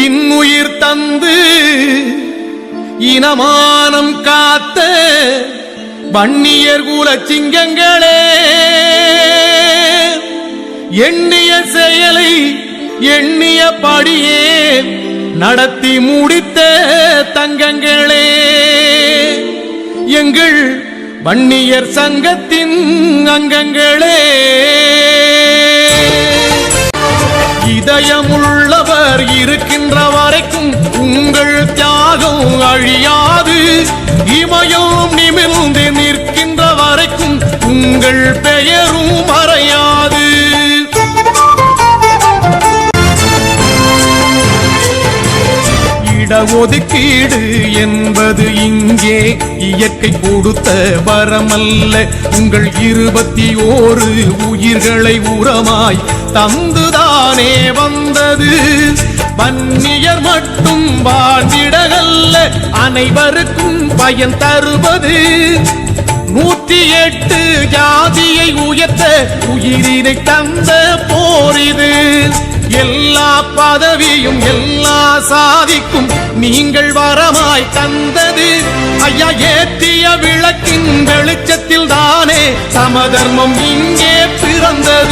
இன்னுயிர் தந்து இனமானம் காத்த வன்னியர் கூல சிங்கங்களே எண்ணிய செயலை எண்ணிய படியே நடத்தி முடித்த தங்கங்களே. எங்கள் வன்னியர் சங்கத்தின் அங்கங்களே. இதயம் உலகம் அழியாது. இமயம் நிமிர்ந்து நிற்கின்ற வரைக்கும் உங்கள் பெயரும் மறையாது. இடஒதுக்கீடு என்பது இங்கே இயற்கை கொடுத்த வரமல்ல. உங்கள் இருபத்தி ஓரு உயிர்களை உரமாய் தந்துதானே வந்தது. வன்னியர் மட்டும் வாழ்ந்திடகல்ல அனைவருக்கும் பயன் தருவது. நூத்தி எட்டு ஜாதியை உயர்த்த உயிரினை தந்த போரிது எல்லா பதவியும் எல்லா சாதிக்கும் நீங்கள் வரமாய் தந்தது. ஐயா ஏற்றிய விளக்கின் வெளிச்சத்தில் தானே சமதர்மம் இங்கே பிறந்தது.